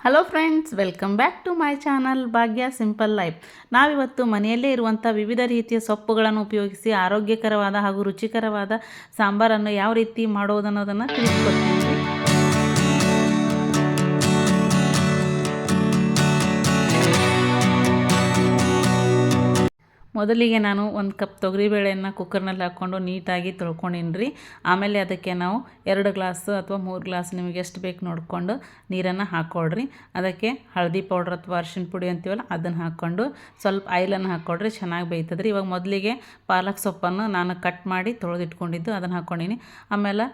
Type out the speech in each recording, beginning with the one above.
Hello friends welcome back to my channel Bhagya simple life ನಾವಿವತ್ತು ಮನೆಯಲ್ಲೇ ಇರುವಂಥ ವಿವಿಧ ರೀತಿಯ ಸೊಪ್ಪುಗಳನ್ನು ಉಪಯೋಗಿಸಿ ಆರೋಗ್ಯಕರವಾದ ಹಾಗೂ ರುಚಿಕರವಾದ ಸಾಂಬಾರನ್ನು ಯಾವ ರೀತಿ ಮಾಡೋದನ್ನೋದನ್ನು ತಿಳಿಸ್ಕೊಡ್ತೀನಿ. ಮೊದಲಿಗೆ ನಾನು ಒಂದು ಕಪ್ ತೊಗರಿಬೇಳೆಯನ್ನು ಕುಕ್ಕರ್ನಲ್ಲಿ ಹಾಕ್ಕೊಂಡು ನೀಟಾಗಿ ತೊಳ್ಕೊಂಡಿನಿ ರೀ ಆಮೇಲೆ ಅದಕ್ಕೆ ನಾವು ಎರಡು ಗ್ಲಾಸ್ ಅಥವಾ ಮೂರು ಗ್ಲಾಸ್ ನಿಮಗೆ ಎಷ್ಟು ಬೇಕು ನೋಡಿಕೊಂಡು ನೀರನ್ನು ಹಾಕ್ಕೊಳ್ರಿ ಅದಕ್ಕೆ ಹಳದಿ ಪೌಡ್ರ್ ಅಥವಾ ಅರ್ಶಿಣ ಪುಡಿ ಅಂತೀವಲ್ಲ, ಅದನ್ನು ಹಾಕ್ಕೊಂಡು ಸ್ವಲ್ಪ ಆಯಿಲನ್ನು ಹಾಕ್ಕೊಡ್ರಿ ಚೆನ್ನಾಗಿ ಬೇಯ್ತದೆ ರೀ ಇವಾಗ ಮೊದಲಿಗೆ ಪಾಲಕ್ ಸೊಪ್ಪನ್ನು ನಾನು ಕಟ್ ಮಾಡಿ ತೊಳೆದಿಟ್ಕೊಂಡಿದ್ದು ಅದನ್ನು ಹಾಕ್ಕೊಂಡಿನಿ ಆಮೇಲೆ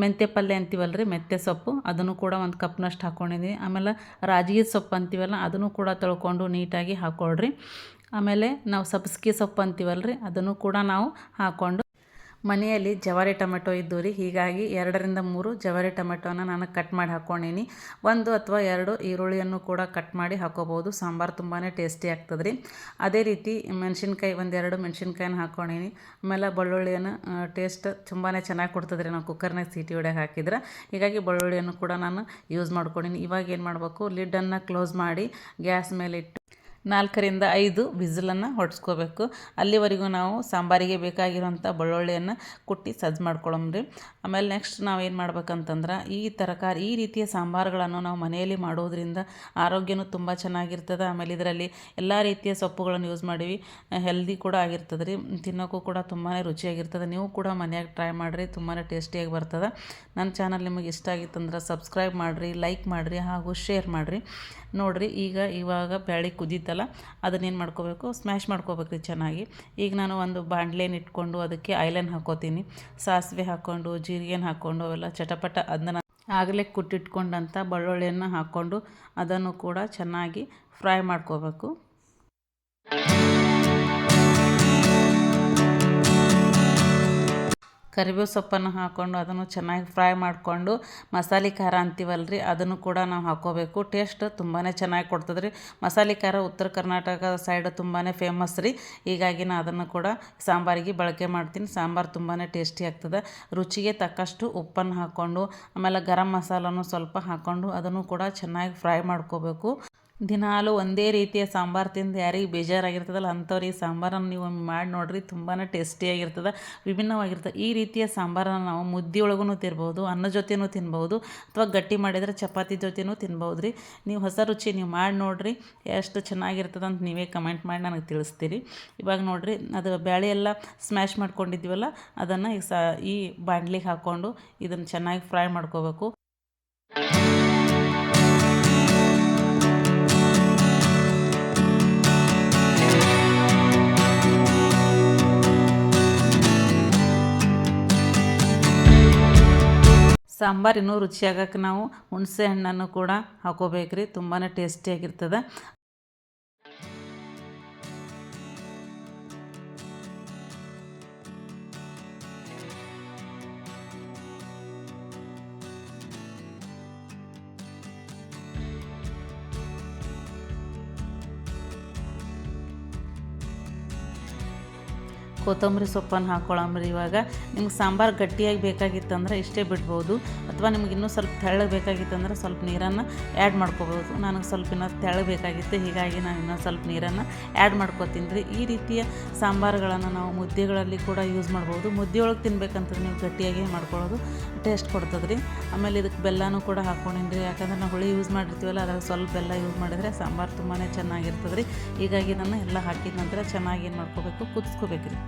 ಮೆಂತ್ಯ ಪಲ್ಯ ಅಂತೀವಲ್ಲ ರೀ ಮೆಂತ್ಯ ಸೊಪ್ಪು, ಅದನ್ನು ಕೂಡ ಒಂದು ಕಪ್ನಷ್ಟು ಹಾಕ್ಕೊಂಡಿದ್ದೀನಿ ಆಮೇಲೆ ರಾಜಗಿರಿ ಸೊಪ್ಪು ಅಂತೀವಲ್ಲ, ಅದನ್ನು ಕೂಡ ತೊಳ್ಕೊಂಡು ನೀಟಾಗಿ ಹಾಕ್ಕೊಳ್ರಿ ಆಮೇಲೆ ನಾವು ಸಬ್ಸಿಗೆ ಸೊಪ್ಪು ಅಂತೀವಲ್ಲ ರೀ ಅದನ್ನು ಕೂಡ ನಾವು ಹಾಕ್ಕೊಂಡು ಮನೆಯಲ್ಲಿ ಜವಾರಿ ಟೊಮೆಟೊ ಇದ್ದು ರೀ, ಹೀಗಾಗಿ ಎರಡರಿಂದ ಮೂರು ಜವಾರಿ ಟೊಮೆಟೊನ ನಾನು ಕಟ್ ಮಾಡಿ ಹಾಕ್ಕೊಂಡೀನಿ ಒಂದು ಅಥವಾ ಎರಡು ಈರುಳ್ಳಿಯನ್ನು ಕೂಡ ಕಟ್ ಮಾಡಿ ಹಾಕೋಬೋದು, ಸಾಂಬಾರು ತುಂಬಾ ಟೇಸ್ಟಿ ಆಗ್ತದೆ ರೀ ಅದೇ ರೀತಿ ಮೆಣಸಿನ್ಕಾಯಿ, ಒಂದೆರಡು ಮೆಣಸಿನ್ಕಾಯಿನ ಹಾಕ್ಕೊಂಡೀನಿ ಆಮೇಲೆ ಬೆಳ್ಳುಳ್ಳಿಯನ್ನು ಟೇಸ್ಟ್ ತುಂಬಾ ಚೆನ್ನಾಗಿ ಕೊಡ್ತದೆ ರೀ ನಾವು ಕುಕ್ಕರ್ನಾಗ ಸೀಟಿ ಹೊಡ್ಯಾಗ ಹಾಕಿದ್ರೆ. ಹೀಗಾಗಿ ಬೆಳ್ಳುಳ್ಳಿಯನ್ನು ಕೂಡ ನಾನು ಯೂಸ್ ಮಾಡ್ಕೊಂಡೀನಿ. ಇವಾಗ ಏನು ಮಾಡಬೇಕು ಲಿಡ್ಡನ್ನು ಕ್ಲೋಸ್ ಮಾಡಿ, ಗ್ಯಾಸ್ ಮೇಲೆ ಇಟ್ಟು ನಾಲ್ಕರಿಂದ ಐದು ಬಿಸಿಲನ್ನು ಹೊಡೆಸ್ಕೋಬೇಕು. ಅಲ್ಲಿವರೆಗೂ ನಾವು ಸಾಂಬಾರಿಗೆ ಬೇಕಾಗಿರುವಂಥ ಬೆಳ್ಳುಳ್ಳಿಯನ್ನು ಕುಟ್ಟಿ ಸಜ್ಜ ಮಾಡ್ಕೊಳಮ್ರಿ. ಆಮೇಲೆ ನೆಕ್ಸ್ಟ್ ನಾವು ಏನು ಮಾಡ್ಬೇಕಂತಂದ್ರೆ ಈ ತರಕಾರಿ, ಈ ರೀತಿಯ ಸಾಂಬಾರುಗಳನ್ನು ನಾವು ಮನೆಯಲ್ಲಿ ಮಾಡೋದ್ರಿಂದ ಆರೋಗ್ಯನೂ ತುಂಬ ಚೆನ್ನಾಗಿರ್ತದೆ. ಆಮೇಲೆ ಇದರಲ್ಲಿ ಎಲ್ಲ ರೀತಿಯ ಸೊಪ್ಪುಗಳನ್ನು ಯೂಸ್ ಮಾಡಿವಿ. ಹೆಲ್ದಿ ಕೂಡ ಆಗಿರ್ತದೆ ರೀ ತಿನ್ನೋಕ್ಕೂ ಕೂಡ ತುಂಬಾ ರುಚಿಯಾಗಿರ್ತದೆ. ನೀವು ಕೂಡ ಮನೆಯಾಗ ಟ್ರೈ ಮಾಡಿರಿ ತುಂಬಾ ಟೇಸ್ಟಿಯಾಗಿ ಬರ್ತದೆ. ನನ್ನ ಚಾನಲ್ ನಿಮಗೆ ಇಷ್ಟ ಆಗಿತ್ತಂದ್ರೆ ಸಬ್ಸ್ಕ್ರೈಬ್ ಮಾಡಿರಿ ಲೈಕ್ ಮಾಡಿರಿ ಹಾಗೂ ಶೇರ್ ಮಾಡಿರಿ. ನೋಡಿರಿ, ಈಗ ಇವಾಗ ಬ್ಯಾಳಿ ಕುದೀತಲ್ಲ ಅದನ್ನೇನು ಮಾಡ್ಕೋಬೇಕು? ಸ್ಮ್ಯಾಶ್ ಮಾಡ್ಕೋಬೇಕು ಚೆನ್ನಾಗಿ. ಈಗ ನಾನು ಒಂದು ಬಾಂಡ್ಲೇನ ಇಟ್ಕೊಂಡು ಅದಕ್ಕೆ ಐಲನ್ ಹಾಕೋತೀನಿ. ಸಾಸಿವೆ ಹಾಕ್ಕೊಂಡು ಜೀರಿಗೆನ ಹಾಕ್ಕೊಂಡು ಅವೆಲ್ಲ ಚಟಪಟ ಅದನ್ನ ಆಗಲೇ ಕುಟ್ಟಿಟ್ಕೊಂಡಂಥ ಬೆಳ್ಳುಳ್ಳಿಯನ್ನು ಹಾಕ್ಕೊಂಡು ಅದನ್ನು ಕೂಡ ಚೆನ್ನಾಗಿ ಫ್ರೈ ಮಾಡ್ಕೋಬೇಕು. ಕರಿಬೇವು ಸೊಪ್ಪನ್ನು ಹಾಕ್ಕೊಂಡು ಅದನ್ನು ಚೆನ್ನಾಗಿ ಫ್ರೈ ಮಾಡಿಕೊಂಡು ಮಸಾಲೆ ಖಾರ ಅಂತೀವಲ್ಲ ರೀ ಅದನ್ನು ಕೂಡ ನಾವು ಹಾಕ್ಕೋಬೇಕು ಟೇಸ್ಟ್ ತುಂಬಾ ಚೆನ್ನಾಗಿ ಕೊಡ್ತದೆ ರೀ ಮಸಾಲೆ ಖಾರ ಉತ್ತರ ಕರ್ನಾಟಕ ಸೈಡ್ ತುಂಬಾ ಫೇಮಸ್ ರೀ. ಹೀಗಾಗಿ ನಾನು ಅದನ್ನು ಕೂಡ ಸಾಂಬಾರಿಗೆ ಬಳಕೆ ಮಾಡ್ತೀನಿ. ಸಾಂಬಾರು ತುಂಬಾ ಟೇಸ್ಟಿ ಆಗ್ತದೆ. ರುಚಿಗೆ ತಕ್ಕಷ್ಟು ಉಪ್ಪನ್ನು ಹಾಕ್ಕೊಂಡು ಆಮೇಲೆ ಗರಂ ಮಸಾಲನೂ ಸ್ವಲ್ಪ ಹಾಕ್ಕೊಂಡು ಅದನ್ನು ಕೂಡ ಚೆನ್ನಾಗಿ ಫ್ರೈ ಮಾಡ್ಕೋಬೇಕು. ದಿನಾಲು ಒಂದೇ ರೀತಿಯ ಸಾಂಬಾರು ತಿಂದು ಯಾರಿಗೆ ಬೇಜಾರಾಗಿರ್ತದಲ್ಲ, ಅಂಥವ್ರಿಗೆ ಸಾಂಬಾರನ್ನು ನೀವು ಮಾಡಿ ನೋಡಿರಿ ತುಂಬಾ ಟೇಸ್ಟಿಯಾಗಿರ್ತದೆ, ವಿಭಿನ್ನವಾಗಿರ್ತದೆ. ಈ ರೀತಿಯ ಸಾಂಬಾರನ್ನು ನಾವು ಮುದ್ದೆ ಒಳಗೂ ತಿನ್ಬೋದು, ಅನ್ನ ಜೊತೆನೂ ತಿನ್ಬೋದು, ಅಥವಾ ಗಟ್ಟಿ ಮಾಡಿದರೆ ಚಪಾತಿ ಜೊತೆನೂ ತಿನ್ಬೋದು ರೀ ನೀವು ಹೊಸ ರುಚಿ ನೀವು ಮಾಡಿ ನೋಡಿರಿ, ಎಷ್ಟು ಚೆನ್ನಾಗಿರ್ತದೆ ಅಂತ ನೀವೇ ಕಮೆಂಟ್ ಮಾಡಿ ನನಗೆ ತಿಳಿಸ್ತೀರಿ. ಇವಾಗ ನೋಡಿರಿ, ಅದು ಬ್ಯಾಳೆ ಎಲ್ಲ ಸ್ಮ್ಯಾಶ್ ಮಾಡ್ಕೊಂಡಿದ್ದೀವಲ್ಲ, ಅದನ್ನು ಈಗ ಸ ಈ ಬಾಣಲಿಗೆ ಹಾಕ್ಕೊಂಡು ಇದನ್ನು ಚೆನ್ನಾಗಿ ಫ್ರೈ ಮಾಡ್ಕೋಬೇಕು. ಸಾಂಬಾರು ಇನ್ನೂ ರುಚಿಯಾಗಕ್ಕೆ ನಾವು ಹುಣಸೆ ಹಣ್ಣನ್ನು ಕೂಡ ಹಾಕೋಬೇಕು ರೀ ತುಂಬಾ ಟೇಸ್ಟಿಯಾಗಿರ್ತದೆ. ಕೊತ್ತಂಬರಿ ಸೊಪ್ಪನ್ನು ಹಾಕ್ಕೊಳಂಬ್ರಿ ಇವಾಗ. ನಿಮ್ಗೆ ಸಾಂಬಾರು ಗಟ್ಟಿಯಾಗಿ ಬೇಕಾಗಿತ್ತಂದ್ರೆ ಇಷ್ಟೇ ಬಿಡ್ಬೋದು. ಅಥವಾ ನಿಮ್ಗೆ ಇನ್ನೂ ಸ್ವಲ್ಪ ತೆಳ್ಳಗೆ ಬೇಕಾಗಿತ್ತಂದ್ರೆ ಸ್ವಲ್ಪ ನೀರನ್ನು ಆ್ಯಡ್ ಮಾಡ್ಕೋಬೋದು. ನನಗೆ ಸ್ವಲ್ಪ ಇನ್ನೂ ತೆಳ್ಳಗೆ ಬೇಕಾಗಿತ್ತು, ಹೀಗಾಗಿ ನಾನು ಇನ್ನೊಂದು ಸ್ವಲ್ಪ ನೀರನ್ನು ಆ್ಯಡ್ ಮಾಡ್ಕೋತೀನಿ ರೀ. ಈ ರೀತಿಯ ಸಾಂಬಾರುಗಳನ್ನು ನಾವು ಮುದ್ದೆಗಳಲ್ಲಿ ಕೂಡ ಯೂಸ್ ಮಾಡ್ಬೋದು. ಮುದ್ದೆಯೊಳಗೆ ತಿನ್ಬೇಕಂತಂದ್ರೆ ನೀವು ಗಟ್ಟಿಯಾಗಿ ಮಾಡ್ಕೊಳ್ಳೋದು ಟೇಸ್ಟ್ ಕೊಡ್ತದೆ ರೀ. ಆಮೇಲೆ ಇದಕ್ಕೆ ಬೆಲ್ಲನೂ ಕೂಡ ಹಾಕ್ಕೊಂಡಿನಿ ರೀ. ಯಾಕಂದ್ರೆ ನಾವು ಹುಳಿ ಯೂಸ್ ಮಾಡಿರ್ತೀವಲ್ಲ ಅದ್ರಾಗ ಸ್ವಲ್ಪ ಬೆಲ್ಲ ಯೂಸ್ ಮಾಡಿದರೆ ಸಾಂಬಾರು ತುಂಬಾ ಚೆನ್ನಾಗಿರ್ತದೆ ರೀ. ಹೀಗಾಗಿ ನಾನು ಎಲ್ಲ ಹಾಕಿದ ನಂತರ ಚೆನ್ನಾಗಿ ಏನು ಮಾಡ್ಕೋಬೇಕು? ಕುದಿಸ್ಕೋಬೇಕು ರೀ.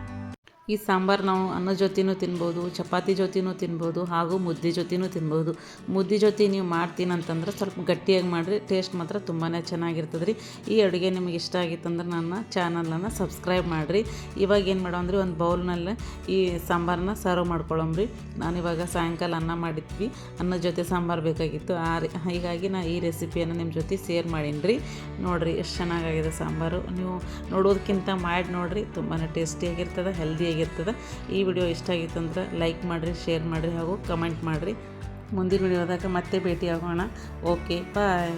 ಈ ಸಾಂಬಾರು ನಾವು ಅನ್ನ ಜೊತೆನೂ ತಿನ್ಬೋದು, ಚಪಾತಿ ಜೊತೆನೂ ತಿನ್ಬೋದು ಹಾಗೂ ಮುದ್ದೆ ಜೊತೆನೂ ತಿನ್ಬೋದು. ಮುದ್ದೆ ಜೊತೆ ನೀವು ಮಾಡ್ತೀನಿ ಅಂತಂದ್ರೆ ಸ್ವಲ್ಪ ಗಟ್ಟಿಯಾಗಿ ಮಾಡಿರಿ ಟೇಸ್ಟ್ ಮಾತ್ರ ತುಂಬಾ ಚೆನ್ನಾಗಿರ್ತದೆ ರೀ ಈ ಅಡುಗೆ ನಿಮಗೆ ಇಷ್ಟ ಆಗಿತ್ತಂದ್ರೆ ನನ್ನ ಚಾನಲನ್ನು ಸಬ್ಸ್ಕ್ರೈಬ್ ಮಾಡಿರಿ. ಇವಾಗ ಏನು ಮಾಡೋಂದ್ರಿ ಒಂದು ಬೌಲ್ನಲ್ಲಿ ಈ ಸಾಂಬಾರನ್ನ ಸರ್ವ್ ಮಾಡ್ಕೊಳ್ಳೋಮ್ರಿ ನಾನಿವಾಗ ಸಾಯಂಕಾಲ ಅನ್ನ ಮಾಡಿದ್ವಿ, ಅನ್ನ ಜೊತೆ ಸಾಂಬಾರು ಬೇಕಾಗಿತ್ತು. ಆ ಹೀಗಾಗಿ ನಾ ಈ ರೆಸಿಪಿಯನ್ನು ನಿಮ್ಮ ಜೊತೆ ಶೇರ್ ಮಾಡೀನಿ ನೋಡಿರಿ ಎಷ್ಟು ಚೆನ್ನಾಗಾಗಿದೆ ಸಾಂಬಾರು. ನೀವು ನೋಡೋದಕ್ಕಿಂತ ಮಾಡಿ ನೋಡಿರಿ ತುಂಬಾ ಟೇಸ್ಟಿಯಾಗಿರ್ತದೆ ಹೆಲ್ದಿ ಆಗಿರ್ತದೆ ಈ ವಿಡಿಯೋ ಇಷ್ಟ ಆಗಿತ್ತು ಅಂದ್ರೆ ಲೈಕ್ ಮಾಡಿರಿ ಶೇರ್ ಮಾಡಿರಿ ಹಾಗೂ ಕಮೆಂಟ್ ಮಾಡಿರಿ. ಮುಂದಿನ ವಿಡಿಯೋದಾಗ ಮತ್ತೆ ಭೇಟಿ ಆಗೋಣ ಓಕೆ ಬಾಯ್